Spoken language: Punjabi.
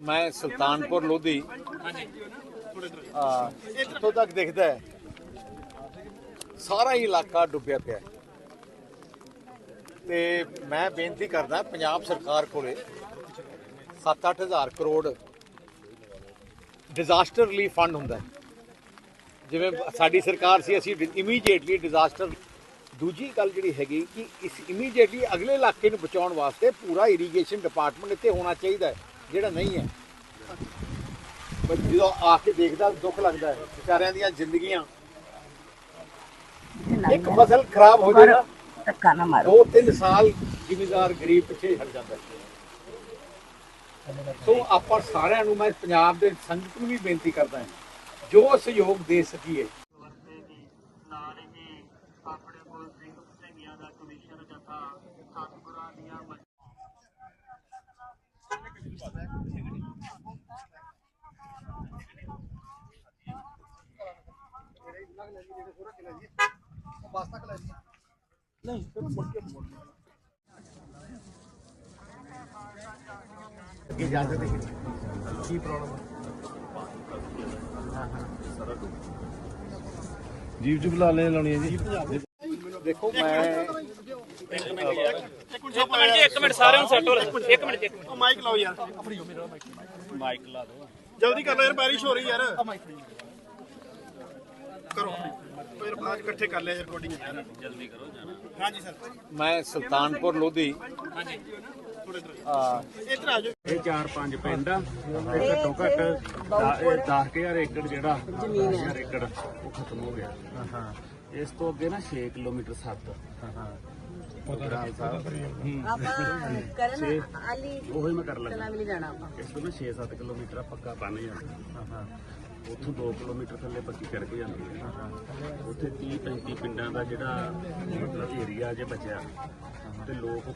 ਮੈਂ ਸੁਲਤਾਨਪੁਰ ਲੋਧੀ। ਇੱਥੋਂ ਤੱਕ ਦਿਖਦਾ ਹੈ। ਸਾਰਾ ਹੀ ਇਲਾਕਾ ਡੁੱਬਿਆ ਪਿਆ ਹੈ। ਤੇ ਮੈਂ ਬੇਨਤੀ ਕਰਦਾ, ਪੰਜਾਬ ਸਰਕਾਰ ਕੋਲੇ 7-8000 ਕਰੋੜ ਡਿਜ਼ਾਸਟਰ ਰਿਲੀਫ ਫੰਡ ਹੁੰਦਾ ਜਿਵੇਂ ਸਾਡੀ ਸਰਕਾਰ ਸੀ, ਅਸੀਂ ਇਮੀਡੀਏਟਲੀ ਡਿਜ਼ਾਸਟਰ ਦੂਜੀ ਗੱਲ ਜਿਹੜੀ ਹੈਗੀ ਕਿ ਇਸ ਇਮੀਡੀਏਟਲੀ ਅਗਲੇ ਇਲਾਕੇ ਨੂੰ ਬਚਾਉਣ ਵਾਸਤੇ ਪੂਰਾ ਇਰੀਗੇਸ਼ਨ ਡਿਪਾਰਟਮੈਂਟ ਇੱਥੇ ਹੋਣਾ ਚਾਹੀਦਾ ਹੈ। ਜਿਹੜਾ ਨਹੀਂ ਹੈ। ਪਰ ਜਦੋਂ ਆ ਕੇ ਦੇਖਦਾ ਦੁੱਖ ਲੱਗਦਾ ਹੈ। ਵਿਚਾਰਿਆਂ ਦੀਆਂ ਜ਼ਿੰਦਗੀਆਂ। ਇੱਕ ਫਸਲ ਖਰਾਬ ਹੋ ਜਾਏ ਨਾ ਧੱਕਾ ਨਾ ਮਾਰੋ। ਦੋ ਤਿੰਨ ਸਾਲ ਜ਼ਿਮੀਦਾਰ ਗਰੀਬ ਪਿੱਛੇ ਹਟ ਜਾਂਦਾ ਹੈ। ਸੋ ਆਪਾਂ ਸਾਰਿਆਂ ਨੂੰ ਮੈਂ ਪੰਜਾਬ ਦੇ ਸੰਗਤ ਨੂੰ ਵੀ ਬੇਨਤੀ ਕਰਦਾ ਹਾਂ ਜੋ ਸਹਿਯੋਗ ਦੇ ਸਕੀਏ। ਵਰਤੇਗੀ ਨਾਲ ਹੀ ਆਪਣੇ ਕੋਲ ਸਿੰਘ ਸਿੰਘਾਂ ਦਾ ਕਮਿਸ਼ਨ ਜਥਾ ਸਤਿਗੁਰਾਂ ਦੀਆਂ ਮ- ਅੱਗੇ ਜਾ ਸਕਦੇ ਕੀ ਪ੍ਰੋਬਲਮ ਜੀਪ ਜੁਬ ਲਾ ਲੈ ਲਾਉਣੀ ਹੈ ਜੀ। ਦੇਖੋ ਮੈਂ ਇੱਕ ਮਿੰਟ ਜੀ ਇੱਕ ਮਿੰਟ ਸਾਰਿਆਂ ਨੂੰ ਸੈੱਟ ਹੋ ਰਿਹਾ ਇੱਕ ਮਿੰਟ ਜੀ, ਇੱਕ ਮਿੰਟ। ਮਾਈਕ ਲਾਓ ਯਾਰ। ਮਾਈਕ ਲਾ ਦਿਓ ਜਲਦੀ ਕਰ ਲਓ ਯਾਰ ਬਾਰਿਸ਼ ਹੋ ਰਹੀ ਯਾਰ। ਫਿਰ ਬਾਅਦ 'ਚ ਇਕੱਠੇ ਕਰ ਲਿਆ ਯਾਰ ਰਿਕਾਰਡਿੰਗ ਯਾਰ ਜਲਦੀ ਕਰੋ ਜਾਣਾ। ਹਾਂਜੀ ਸਰ। ਮੈਂ ਸੁਲਤਾਨਪੁਰ ਲੋਧੀ। ਆ। ਇੱਧਰ ਆ ਜਾਓ। ਇਹ ਚਾਰ ਪੰਜ ਪਿੰਡ ਆ। ਤੇ ਘੱਟੋ ਘੱਟ 10000 ਏਕੜ ਜਿਹੜਾ 10000 ਏਕੜ ਉਹ ਖਤਮ ਹੋ ਗਿਆ। ਇਸ ਤੋਂ ਅੱਗੇ ਨਾ 6 ਕਿਲੋਮੀਟਰ ਸੱਤ। ਉਗਰਾਲ ਸਾਹਿਬ। ਆਪਾਂ ਕਰਨ ਆਲੀ ਉਹੀ ਮੈਂ ਕਰ ਲੱਗਾ ਚਲਾ ਵੀ ਨਹੀਂ ਜਾਣਾ ਆਪਾਂ। ਇਸ ਤੋਂ ਨਾ 6-7 ਕਿਲੋਮੀਟਰ ਆ ਪੱਕਾ ਬੰਨ ਜਾਂਦਾ ਉੱਥੋਂ 2 ਕਿਲੋਮੀਟਰ ਥੱਲੇ ਬੱਚੀ ਸੜਕ ਜਾਂਦੀ ਹੈ। ਉੱਥੇ 30-35 ਪਿੰਡਾਂ ਦਾ ਜਿਹੜਾ ਮਤਲਬ ਏਰੀਆ ਜੇ ਬਚਿਆ, ਤੇ ਲੋਕ